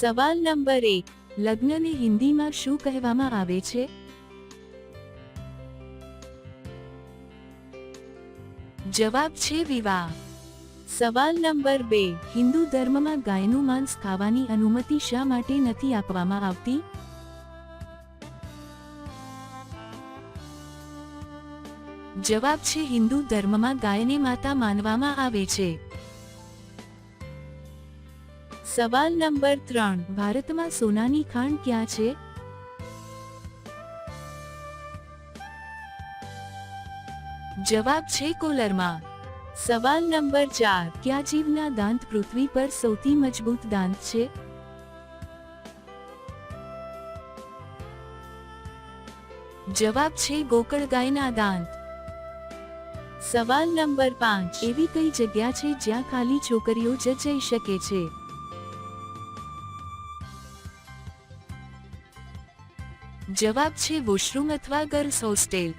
સવાલ નંબર એક, લગ્નને હિન્દીમાં શું કહેવામાં આવે છે? જવાબ છે વિવાહ. સવાલ નંબર બે, હિન્દુ ધર્મમાં ગાયનું માંસ ખાવાની અનુમતિ શા માટે નથી આપવામાં આવતી? જવાબ છે હિન્દુ ધર્મમાં ગાયને માતા માનવામાં આવે છે. સવાલ નંબર ત્રણ. ભારતમાં સોનાની ખાણ ક્યાં છે? જવાબ છે કોલરમાં. સવાલ નંબર ચાર. ક્યાં જીવના દાંત પૃથ્વી પર સૌથી મજબૂત દાંત છે? જવાબ છે ગોકળ ગાયના દાંત. સવાલ નંબર પાંચ. એવી કઈ જગ્યા છે જ્યાં ખાલી છોકરીઓ જ જઈ શકે છે? જવાબ છે વોશરૂમ અથવા ગર્લ્સ હોસ્ટેલ